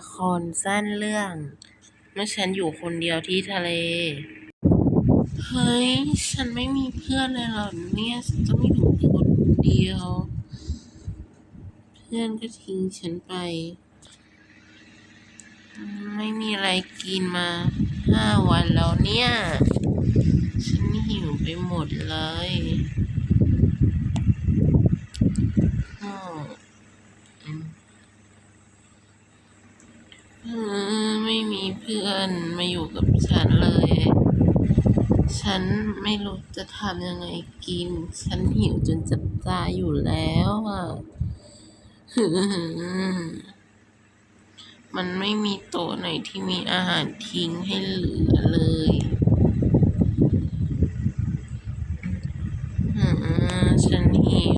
ละครสั้นเรื่องเมื่อฉันอยู่คนเดียวที่ทะเล เฮ้ย ฉันไม่มีเพื่อนเลยเหรอเนี่ยฉันต้องอยู่คนเดียว เพื่อนก็ทิ้งฉันไป ไม่มีอะไรกินมาห้าวันแล้วเนี่ย ฉันหิวไปหมดเลยอ้าวอืมเออไม่มีเพื่อนมาอยู่ กับฉันเลย ฉันไม่รู้จะทำยังไงกิน ฉันหิวจนจะตายอยู่แล้วอะมันไม่มีโต๊ะไหนที่มีอาหารทิ้งให้เหลือเลยอืมฉันหิว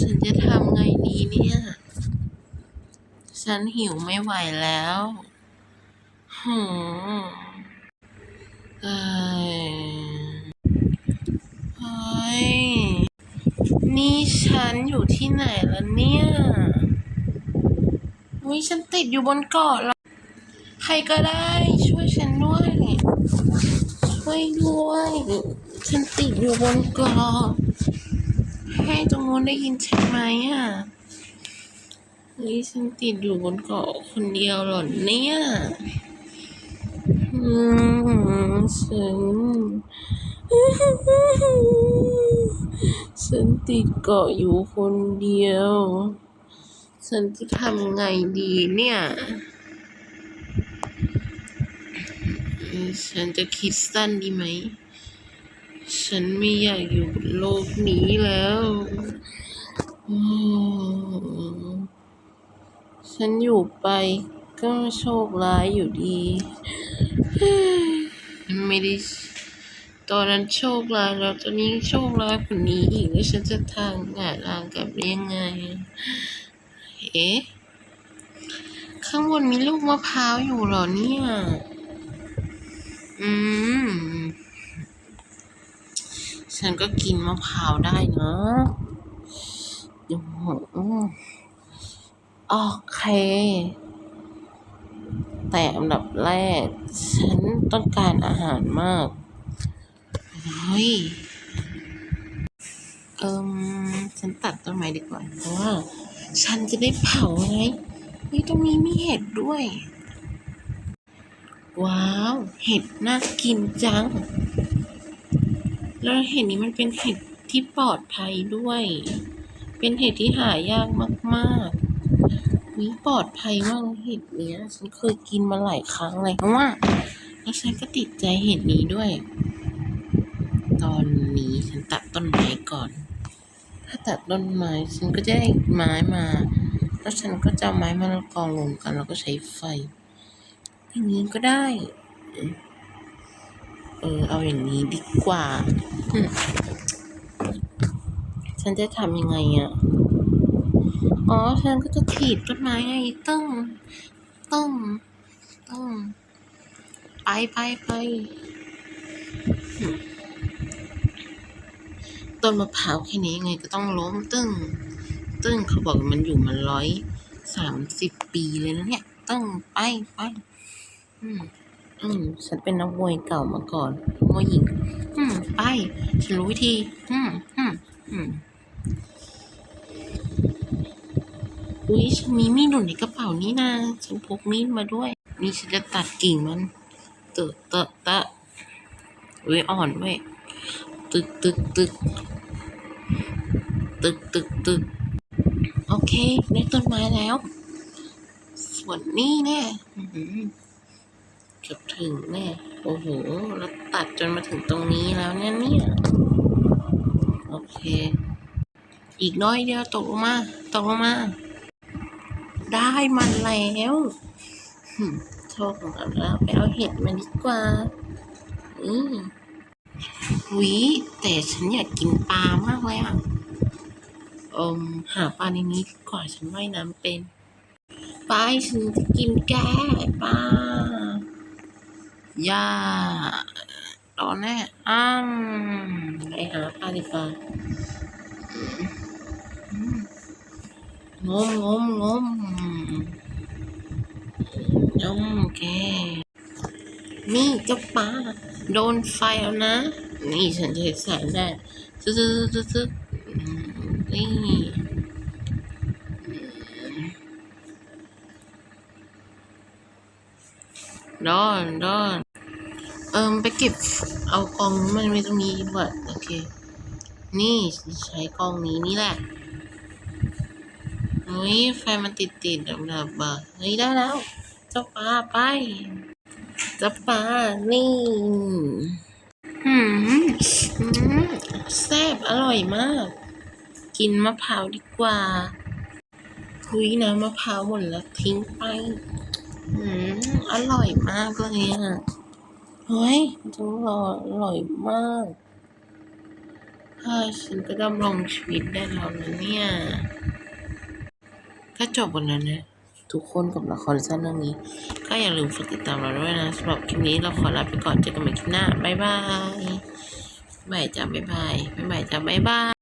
ฉันจะทำไงดีเนี่ย ฉันหิวไม่ไหวแล้ว เอ้ยเฮ้ย นี่ฉันอยู่ที่ไหนแล้วเนี่ยวิฉันติดอยู่บนเกาะแล้ว ใครก็ได้ช่วยฉันด้วย ช่วยด้วย ฉันติดอยู่บนเกาะ ให้ตรงนู้นได้ยินใช่ไหมอะเฮ้ยฉันติดอยู่บนเกาะคนเดียวเหรอเนี่ย ฉันฉันติดเกาะอยู่คนเดียว ฉันจะทำไงดีเนี่ย ฉันจะคิดสั้นดีไหม ฉันไม่อยากอยู่โลกนี้แล้วฉันอยู่ไปก็โชคร้ายอยู่ดี ไม่ได้ตอนนั้นโชคร้ายแล้วตอนนี้โชคร้ายกว่านี้อีกแล้วฉันจะทางหาทางกลับได้ยังไง เอ๊ะ ข้างบนมีลูกมะพร้าวอยู่เหรอเนี่ย อืม ฉันก็กินมะพร้าวได้นะโอืมโอเค แต่อันดับแรก ฉันต้องการอาหารมาก เฮ้ย เอิมฉันตัดต้นไม้ดีกว่า เพราะว่า ฉันจะได้เผาไงเฮ้ยตรงนี้มีเห็ดด้วย ว้าว เห็ดน่ากินจัง แล้วเห็ดนี้มันเป็นเห็ดที่ปลอดภัยด้วย เป็นเห็ดที่หายากมาก ๆ วิปลอดภัยมากเห็ดเนี้ยฉันเคยกินมาหลายครั้งเลยเพราะว่าแล้วฉันก็ติดใจเห็ดนี้ด้วย ตอนนี้ฉันตัดต้นไม้ก่อน ถ้าตัดต้นไม้ฉันก็จะได้ไม้มา แล้วฉันก็จะเอาไม้มากองรวมกันแล้วก็ใช้ไฟอย่างนี้ก็ได้ เออเอาอย่างนี้ดีกว่า ฉันจะทำยังไงอะ่ะ อ๋อฉันก็จะถีบต้นไม้ไงตึ้งตึ้งตึ้งไปไปไปต้นมะพร้าวแค่นี้ยังไงก็ต้องล้มตึ้ง ตึ้งเขาบอกมันอยู่มาร้อยสามสิบปีเลยนะเนี่ยตึ้งไปไปอืมอืมฉันเป็นนักมวยเก่ามาก่อนมวยหญิง อืมไปฉันรู้วิธี อืมอืมอืม อุ้ยฉันมีมีดอยู่ในกระเป๋านี่นะฉันพกมีดมาด้วย นี่ฉันจะตัดกิ่งมันเตอะเตอะตะเว้ยอ่อนเว้ยตึกตึกตึกตึกตึกตึกโอเคได้ต้นไม้แล้ว ส่วนนี่แน่เกือบถึงแน่โอ้โหแล้วตัดจนมาถึงตรงนี้แล้วเนี่ยเนี่ยโอเค อีกน้อยเดียวตกลงมา ตกลงมา ได้มันแล้วโชคของเราแล้วไปเอาเห็ดมาดีกว่า อืมวิแต่ฉันอยากกินปลามากเลยอะอมหาปลาในนี้ดีกว่าฉันว่ายน้ำเป็นไปฉันจะกินแกปลาย่าตอนแน่อ้ามไปหาปลาดีกว่าอืมงมงม งมโอเคนี่เจ้าปลาโดนไฟแล้วนะ นี่ฉันจะใส่ได้ซึ๊ดซึ๊ดซึ๊ดซึ๊ดอืมนี่ดอนดอนเอิมไปเก็บเอากล่องมันไว้ตรงนี้ดีกว่าโอเค นี่ใช้กล้องนี้นี่แหละ เฮ้ยไฟมันติดติดดับดับอะเฮ้ยได้แล้ว เจ้าปลาไป เจ้าปลานี่หืมหืมแซ่บอร่อยมาก กินมะพร้าวดีกว่าคุยน้ำมะพร้าวหมดแล้วทิ้งไปหืมอร่อยมากเลยอะเฮ้ยจังหล่ออร่อยมากเฮ้ยฉันก็ดำรงชีวิตได้แล้วนะเนี่ย ก็จบกันแล้วนะทุกคนกับละครสั้นเรื่องนี้ ก็อย่าลืมฝากติดตามเราด้วยนะสำหรับคลิปนี้เราขอลาไปก่อนเจอกันใหม่คลิปหน้าบ๊ายบายบ๊ายบายจ้าบ๊ายบายบ๊ายบายจ้าบ๊ายบาย